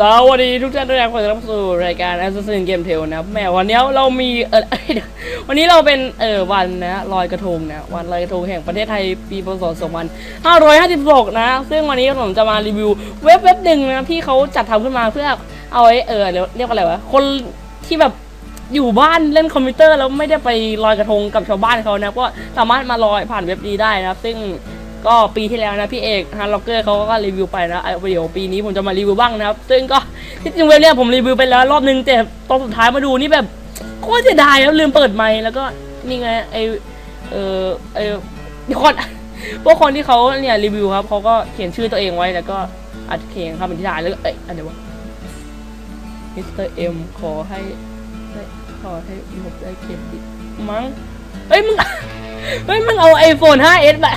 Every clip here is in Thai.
สวัสดีทุกท่านทุกท่านขอต้อนรับสู่รายการ Assassin Game Tale นะครับแหมวันนี้เรามีเออวันนี้เราเป็นเออวันนะลอยกระทงนะวันลอยกระทงแห่งประเทศไทยปีพศ2556 นะ ซึ่งวันนี้ผมจะมารีวิวเว็บเว็บหนึ่งนะที่เขาจัดทำขึ้นมาเพื่อเอาไว้เออเรียกเรียกว่าอะไรวะคนที่แบบอยู่บ้านเล่นคอมพิวเตอร์แล้วไม่ได้ไปลอยกระทงกับชาวบ้านเขานะก็สามารถมาลอยผ่านเว็บนี้ได้นะครับ ซึ่ง ก็ปีที่แล้วนะพี่เอกฮันล็อกเกอร์เขาก็รีวิวไปนะเอเดี๋ยวปีนี้ผมจะมารีวิวบ้างนะครับ ซึ่งก็ที่จริงเว็บเนี้ยผมรีวิวไปแล้วรอบนึงแต่ตอนสุดท้ายมาดูนี่แบบโคตรเสียดายแล้วลืมเปิดไมค์แล้วก็นี่ไงไอเออไอคนพวกคนที่เขาเนี่ยรีวิวครับเขาก็เขียนชื่อตัวเองไว้แล้วก็อัดเพลงคำอธิษฐานแล้วเอ้ยอันเดี๋ยวมิสเตอร์เอ็มขอให้ขอให้ผมได้เครดิมั้งเอ้ยมึงเฮ้ยมึงเอา iPhone 5s มา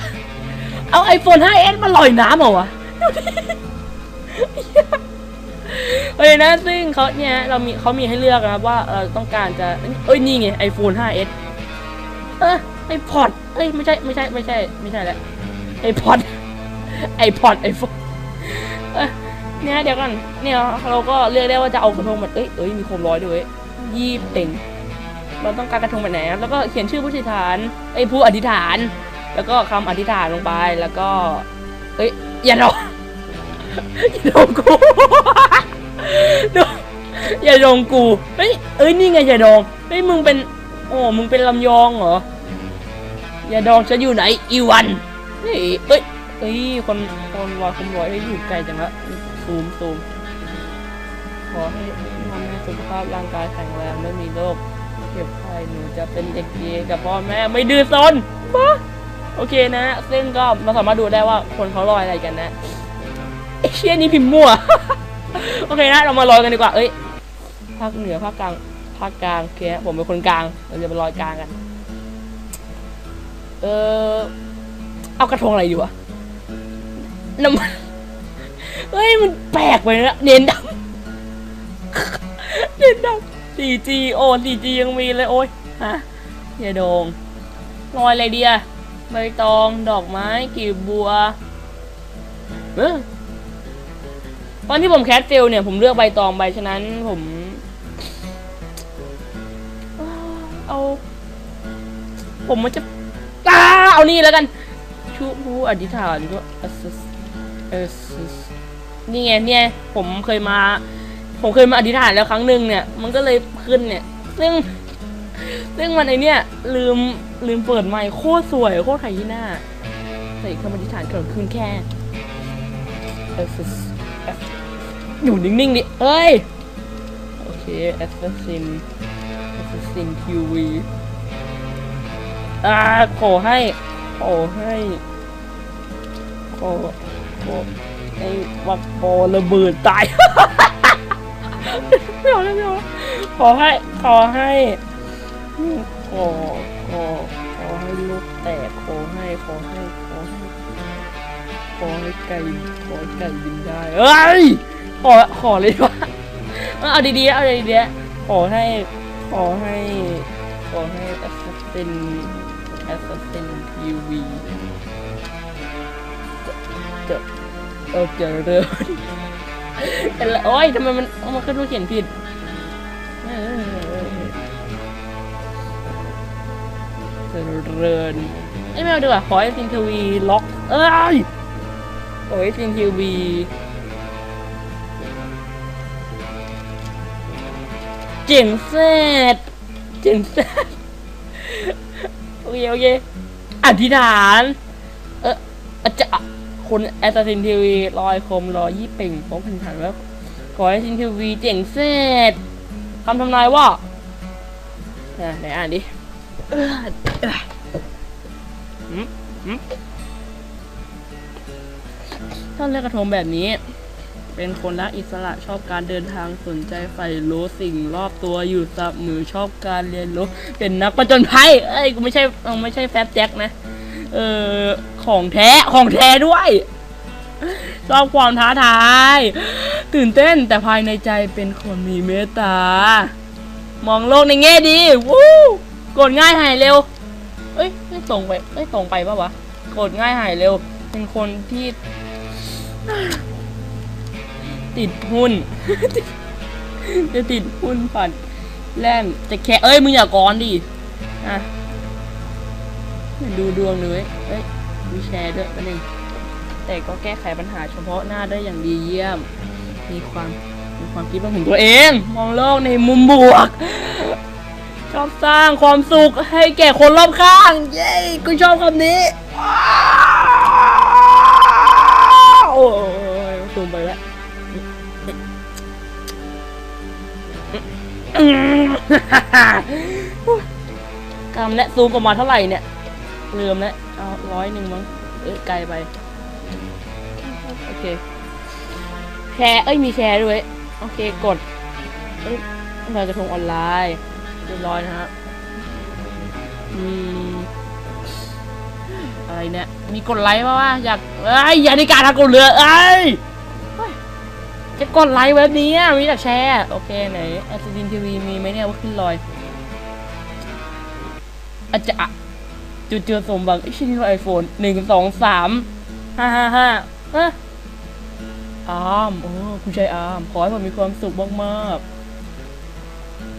เอาไอโฟน 5s มาลอยน้ำเหรอวะเฮ้ยนะซึ่งเขาเนี่ยเรามีเขามีให้เลือกนะครับว่าเราต้องการจะ เอ้ย นี่ไง iPhone 5s เออไอพอดเอ้ย ไม่ใช่ ไม่ใช่ ไม่ใช่ ไม่ใช่แล้วไอพอดไอพอดไอโฟนเนี่ยเดี๋ยวกันเนี่ยเราก็เลือกได้ว่าจะเอากระทงแบบเอ้ยเอ้ยมีโคมร้อยด้วยยี่เป่งเราต้องการกระทงแบบไหนครับแล้วก็เขียนชื่อผู้อธิษฐานไอผู้อธิษฐาน แล้วก็คำอธิษฐานลงไปแล้วก็ เอ้ยอย่าดองอย่าดองกูอย่าดองกูเฮ้ยเอ้ยนี่ไงอย่าดองเฮ้ยมึงเป็นโอ้มึงเป็นลำยองเหรออย่าดองฉันอยู่ไหนอีวันเฮ้ยเอ้ยเอ้ยคนคนลอยคมลอยให้อยู่ไกลจังละซูมซูมขอให้พ่อแม่สุขภาพร่างกายแข็งแรงไม่มีโรคเจ็บไข้หนูจะเป็นเด็กดีกับพ่อแม่ไม่ดื้อซนปะ โอเคนะ ซึ่งก็เราสามารถดูได้ว่าคนเขาลอยอะไรกันนะไอเชี่ยนี่พิมพ์มั่ว โอเคนะเรามาลอยกันดีกว่า เอ้ย ภาคเหนือภาคกลาง ภาคกลางโอเคนะผมเป็นคนกลาง เราจะไปลอยกลางกัน เออเอากระทงอะไรดีวะน้ำมันเฮ้ยมันแปลกไปนะเน้นดำเน้นดำ 4G โอ้ 4G ยังมีเลยโอ้ยฮะอย่าโดงลอยอะไรดีอะ ใบตองดอกไม้กีบบัวเออตอนที่ผมแคสฟิลเนี่ยผมเลือกใบตองใบฉะนั้นผม เอา ผมมันจะตาเอานี่แล้วกันชูผู้อธิษฐานก็นี่ไงเนี่ยผมเคยมา ผมเคยมาอธิษฐานแล้วครั้งหนึ่งเนี่ย มันก็เลยขึ้นเนี่ย ซึ่ง ซึ่งมันไอเนี้ยลืมลืมเปิดไมค์โคตรสวยโคตรไทยที่หน้าใส่คำอธิษฐานเกิดขึ้นแค่เอสอยู่นิ่งๆดิเอ้ย โอเค Assassin Assassin QV อ่าขอให้ขอให้ขอขอไอ้วักปอระเบิดตายไม่เอาแล้วไม่เอาขอให้ขอให้ ขอขอขอให้ลูกแตกขอให้ขอให้ขอให้ขอให้ไก่ขอให้ไก่บินได้เอ้ยขอขอเลยว่าเอาดีๆเอาดีๆขอให้ขอให้ขอให้ assassin assassin TV จะเออเจริญแต่ละโอ้ยทำไมมันเอามันขึ้นมาเขียนผิดเออ เริญไอ้ยไม่เดีกว่าขอให้ซินทีวีล็อก เอ้ยขอให้ซินทีวีเจ๋งเสร็จเจ๋งเสร็จโอเคโอเคอธิษฐาน เอออาจจะคนแอสซินทีวีลอยคมรอยยี่เป่งป้องพันฐานแล้วขอให้ซินทีวีเจ๋งเสร็จคำทำนายว่าอะไหนอ่านดิ เออเออหืมหืมถ้าเลือกกระทงแบบนี้ เป็นคนรักอิสระชอบการเดินทางสนใจใฝ่รู้สิ่งรอบตัวอยู่เสมอชอบการเรียนรู้ เป็นนักประจนภัยเอ้ยกูไม่ใช่ไม่ใช่แฟบแจ็คนะ เออของแท้ของแท้ด้วยชอบความท้าทาย ตื่นเต้นแต่ภายในใจเป็นคนมีเมตตามองโลกในแง่ดี วู้กดง่ายหายเร็ว เอ้ยไม่ตรงไปไม่ตรงไปปะวะกดง่ายหายเร็ว เป็นคนที่ ติดหุ้น จะติดหุ้นผ่อนแล่นจะแค่เอ้ยมึงอย่ากรอนดิอะดูดวงเลยเอ้ยมีแชร์ด้วยประเด็นงแต่ก็แก้ไขปัญหาเฉพาะหน้าได้อย่างดีเยี่ยม มีความมีความคิดเป็นของตัวเอง มองโลกในมุมบวก สร้างความสุขให้แก่คนรอบข้าง เย้กูชอบคำนี้โอ้ยซูมไปแล้วกำและซูมประมาณเท่าไหร่เนี่ยลืมแล้วเอาร้อยหนึ่งมั้งเอ้ยไกลไป โอเค แชร์ เอ้ย มีแชร์ด้วย โอเค กดเอ้ยลอยกระทงออนไลน์ เรียบร้อยนะครับอืมอะไรเนี่ย มีกดไลค์ป่าวะอยากเอ้ยอย่าในการทำกดเรือเอ้ยเฮ้จะกดไลค์เว็บนี้อะมีแต่แชร์โอเคไหนแอสซินทีวีมีไหมเนี่ยว่าขึ้นลอยอาจจะจุดเจอสมบังไอชิ้นนี้ไอโฟนหนึ่งสองสามห้าห้าห้าอะอาร์มโอ้คุณชายอาร์มขอให้ผมมีความสุขมากๆ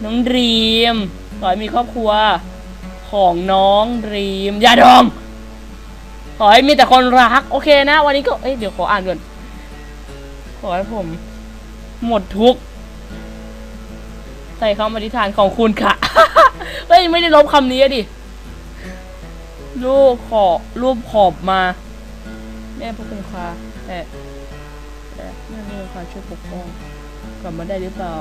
น้องรีมขอให้มีครอบครัว ของน้องรีมอย่าดองขอให้มีแต่คนรัก โอเคนะ วันนี้ก็เอ้ยเดี๋ยวขออ่านก่อนขอให้ผม หมดทุกข์ใส่คำอธิษฐานของคุณค่ะเฮ้ยไม่ได้ลบคำนี้ดิลูกขอรูปขอบมาแม่พวกคุณคาแต่แต่แม่พวกคุณคาช่วยปกป้องกลับมาได้หรือเปล่า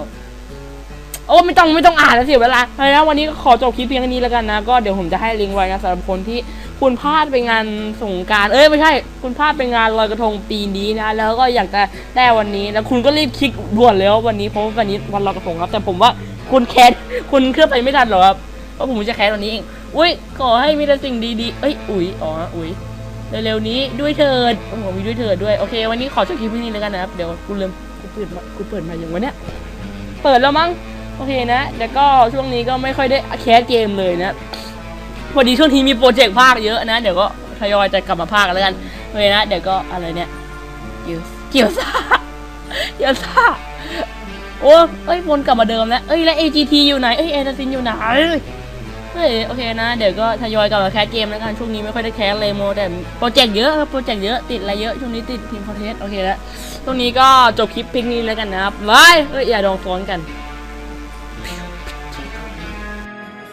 โอ้ไม่ต้องไม่ต้องอ่านแล้วเสียเวลาเลยนะวันนี้ก็ขอจบคลิปเพียงแค่นี้แล้วกันนะก็เดี๋ยวผมจะให้ลิงก์ไว้นะสำหรับคนที่คุณพลาดไปงานสงการเอ้ยไม่ใช่ คุณพลาดไปงานลอยกระทงปีนี้นะ แล้วก็อยากจะได้วันนี้แล้วคุณก็รีบคลิกด่วนเลยว่าวันนี้เพราะว่าวันนี้วันลอยกระทงครับ แต่ผมว่าคุณแคสคุณเคลื่อนไปไม่ทันหรอกครับเพราะผมจะแคสวันนี้เองอุ้ยขอให้มีแต่สิ่งดีๆเอ้ยอุ๋ยอ๋ออุ๋ยเร็วๆนี้ด้วยเถิดโอ้โหมีด้วยเถิดด้วยโอเค วันนี้ขอจบคลิปนี้แล้วกันนะครับเดี๋ยวกูเริ่มกูเปิดมากูเปิดมาอย่างวันเนี้ยเปิดแล้วมั้ง โอเคนะแล้วก็ช่วงนี้ก็ไม่ค่อยได้แคสเกมเลยนะพอดีช่วงนี้มีโปรเจกต์ภาคเยอะนะ เดี๋ยวก็ทยอยจะกลับมาภาคกันแล้วกันโอเคนะ เดี๋ยวก็อะไรเนี่ยเกี่ยวเกี่ยวซ่าเกี่ยวซ่าโอ้เอ้ยวนกลับมาเดิมแล้วเอ้ยแล้ว AGT อยู่ไหนเอ้ยเอทซินอยู่ไหนเฮ้ยโอเคนะ เดี๋ยวก็ทยอยกลับมาแคสเกมแล้วกันช่วงนี้ไม่ค่อยได้แคสเลยโมแต่โปรเจกต์เยอะครับโปรเจกต์เยอะติดอะไรเยอะช่วงนี้ติดทีมคอนเทนต์โอเคแล้วช่วงนี้ก็จบคลิปพิกนี้แล้วกันนะครับบายเอ้ยอย่าดองซ้อนกัน